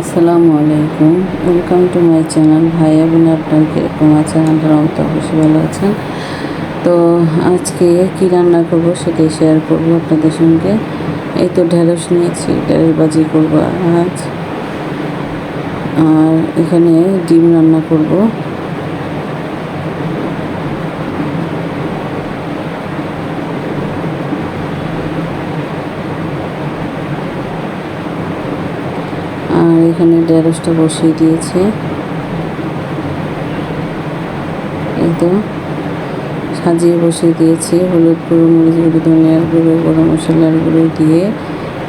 আসসালামু আলাইকুম। Welcome to my channel ভাইয়া বোন আপনার কীরকম আছেন আপনারা অন্ত অবশ্যই ভালো আছেন। তো আজকে কী রান্না করব সেটাই শেয়ার করব আপনাদের সঙ্গে। এই তো ঢেঁড়স নিয়েছি, ঢেঁড়স বাজি করব আজ। আর এখানে ডিম রান্না করব। আর এখানে ঢেঁড়সটা বসিয়ে দিয়েছে। এই তো, সাজিয়ে বসিয়ে দিয়েছি। হলুদ গুঁড়ো, মরিচ গুঁড়ো, ধনিয়ার গুঁড়ো, গরম মশলার গুঁড়ো দিয়ে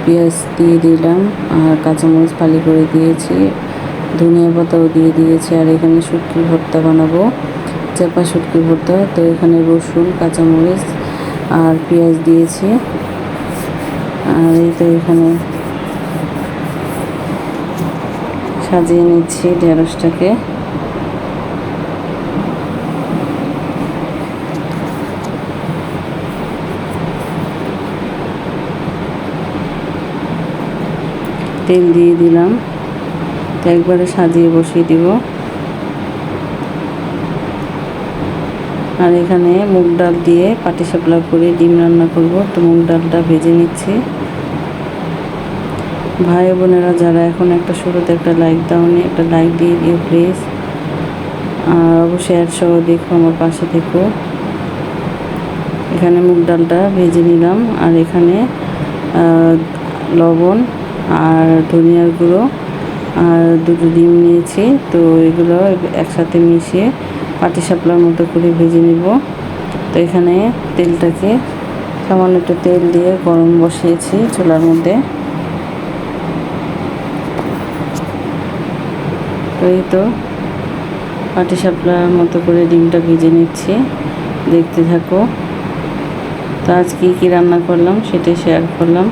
পেঁয়াজ দিয়ে দিলাম আর কাঁচামরিচ ফালি করে দিয়েছি। ধনিয়া পাতাও দিয়ে দিয়েছি আর এখানে শুটকি ভর্তা বানাবো। চাপা শুটকি ভর্তা, তো এখানে রসুন, কাঁচামরিচ আর পেঁয়াজ দিয়েছি। আর এই তো এখানে সাজিয়ে নিচ্ছি ঢেঁড়সটাকে। তেল দিয়ে দিলাম। তো একবারে সাজিয়ে বসিয়ে দিব। আর এখানে মুগ ডাল দিয়ে পাটিসাপলা করে ডিম রান্না করব। তো মুগ ডালটা ভেজে নিচ্ছি। ভাই বোনেরা যারা এখন একটা শুরুতে একটা লাইক দাওনি, একটা লাইক দিয়ে দিও প্লিজ আর অবশ্যই অ্যাড সহ দেখো আমার পাশে থেকো। এখানে মুগ ডালটা ভেজে নিলাম আর এখানে লবণ আর ধনিয়ার গুঁড়ো আর দুটো ডিম নিয়েছি। তো এগুলো একসাথে মিশিয়ে পাটিসাপলার মতো করে ভেজে নিব। তো এখানে তেলটাকে সামান্য একটু তেল দিয়ে গরম বসিয়েছি চুলার মধ্যে। এই তো, পাটি পাটিসাপলার মতো করে ডিমটা ভেজে নিচ্ছি। দেখতে থাকো। তো আজ কী কী রান্না করলাম সেটাই শেয়ার করলাম।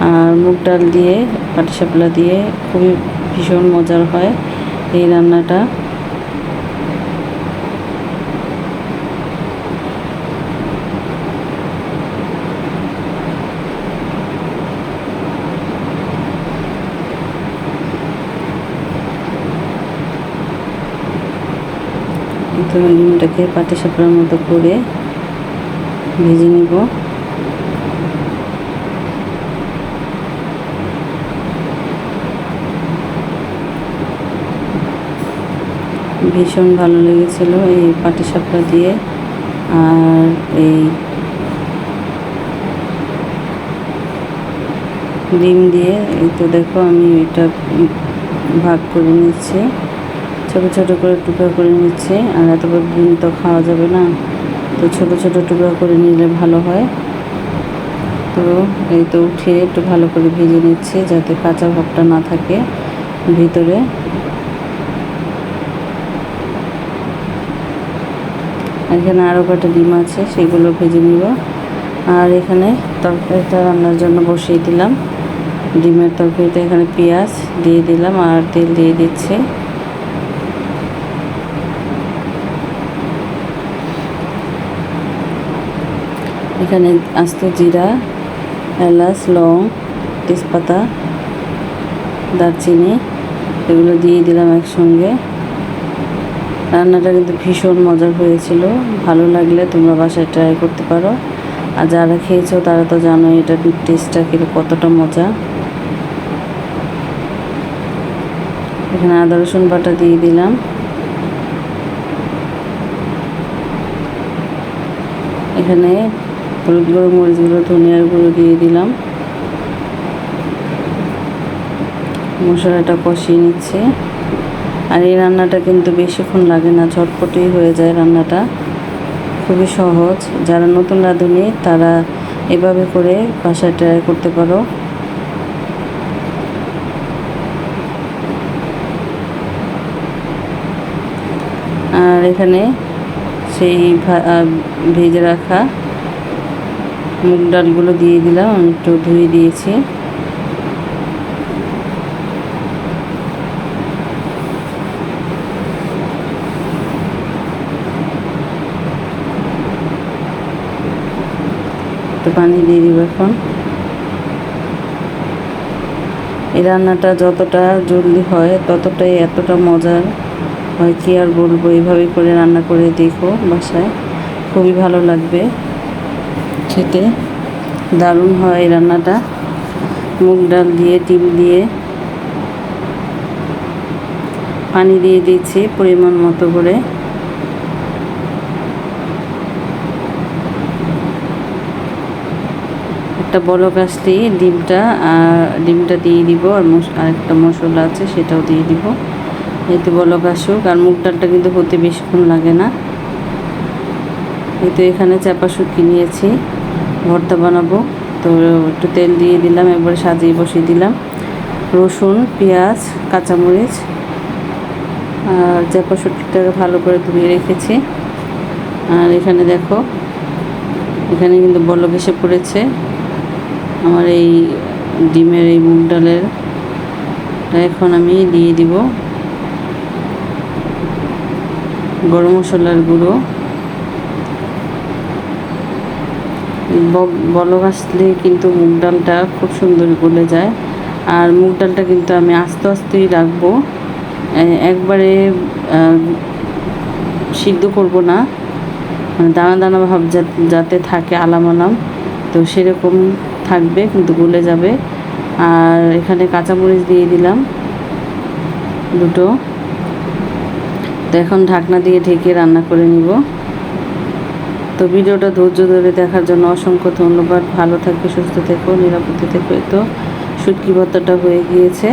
আর মুগ ডাল দিয়ে পাটিসাপলা দিয়ে খুবই ভীষণ মজার হয় এই রান্নাটা। তো ডিমটাকে পাটিসাপলার মতো করে ভেজে নিব। ভীষণ ভালো লেগেছিল এই পাটিসাপটা দিয়ে। আর এই ডিম দিয়ে, এই তো দেখো আমি এটা ভাগ করে নিচ্ছি। ছোটো ছোটো করে টুকরা করে নিচ্ছি। আর এত ডিম তো খাওয়া যাবে না। তো ছোটো ছোটো টুকরা করে নিলে ভালো হয়। তো এই তো উঠিয়ে একটু ভালো করে ভেজে নিচ্ছি যাতে কাঁচা ভাবটা না থাকে ভিতরে। এখানে আরও কটা ডিম আছে, সেগুলো ভেজে নিব। আর এখানে তরকারিটা রান্নার জন্য বসিয়ে দিলাম। ডিমের তরকারিটা এখানে পেঁয়াজ দিয়ে দিলাম আর তেল দিয়ে দিচ্ছি। এখানে আস্ত জিরা, এলাচ, লং, তেজপাতা, দারচিনি, এগুলো দিয়ে দিলাম একসঙ্গে। রান্নাটা কিন্তু ভীষণ মজার হয়েছিল। ভালো লাগলে তোমরা বাসায় ট্রাই করতে পারো। আর যারা খেয়েছো তারা তো জানো এটা টেস্টটা কিন্তু কতটা মজা। এখানে আদা, রসুন বাটা দিয়ে দিলাম। এখানে হলুদ গুঁড়ো মরিচ গুঁড়ো, ধনিয়ার গুঁড়ো দিয়ে দিলাম। মশলাটা কষিয়ে নিচ্ছে। আর এই রান্নাটা কিন্তু বেশিক্ষণ লাগে না, ঝটপটেই হয়ে যায় রান্নাটা। খুবই সহজ। যারা নতুন রাঁধুনি, তারা এভাবে করে বাসায় ট্রাই করতে পারো। আর এখানে সেই ভেজে রাখা মুগ ডালগুলো দিয়ে দিলাম, আমি একটু ধুয়ে দিয়েছি। একটু পানি দিয়ে দিব এখন। এই রান্নাটা যতটা জলদি হয়, ততটাই এতটা মজার হয় কি আর বলব। এইভাবে করে রান্না করে দেখো বাসায়। খুবই ভালো লাগবে। খেতে। দারুণ হয় এই রান্নাটা। মুগ ডাল দিয়ে, ডিম দিয়ে। পানি দিয়ে দিচ্ছি পরিমাণ মতো করে। একটা বলক আসলেই ডিমটা আর ডিমটা দিয়ে দিব আর আরেকটা মশলা আছে সেটাও দিয়ে দিব। এই তো বলক আসুক, আর মুগ ডালটা কিন্তু হতে বেশিক্ষণ লাগে না। এই তো এখানে চাপা শুকি নিয়েছি। ভর্তা বানাবো। তো একটু তেল দিয়ে দিলাম, একবারে সাজিয়ে বসিয়ে দিলাম। রসুন, পেঁয়াজ, কাঁচামরিচ, আর শুটকিটাকে ভালো করে ধুয়ে রেখেছি। আর এখানে দেখো, এখানে কিন্তু বলক এসে পড়েছে। আমার এই ডিমের, এই মুগ ডালের। এখন আমি দিয়ে দিব গরম মশলার গুঁড়ো। বলক আসলে কিন্তু মুগ ডালটা খুব সুন্দর গলে যায়। আর মুগ ডালটা কিন্তু আমি আস্তে আস্তেই রাখব। একবারে সিদ্ধ করব না। মানে দানা দানা ভাব যাতে থাকে আলাম আলাম তো সেরকম থাকবে, কিন্তু গলে যাবে। আর এখানে কাঁচামরিচ দিয়ে দিলাম দুটো। তো এখন ঢাকনা দিয়ে ঢেকে রান্না করে নিব। তো ভিডিওটা ধৈর্য ধরে দেখার জন্য অসংখ্য ধন্যবাদ। ভালো থাকবে, সুস্থ থেকো, নিরাপদে থেকো। তো, শুটকি ভর্তাটা হয়ে গিয়েছে।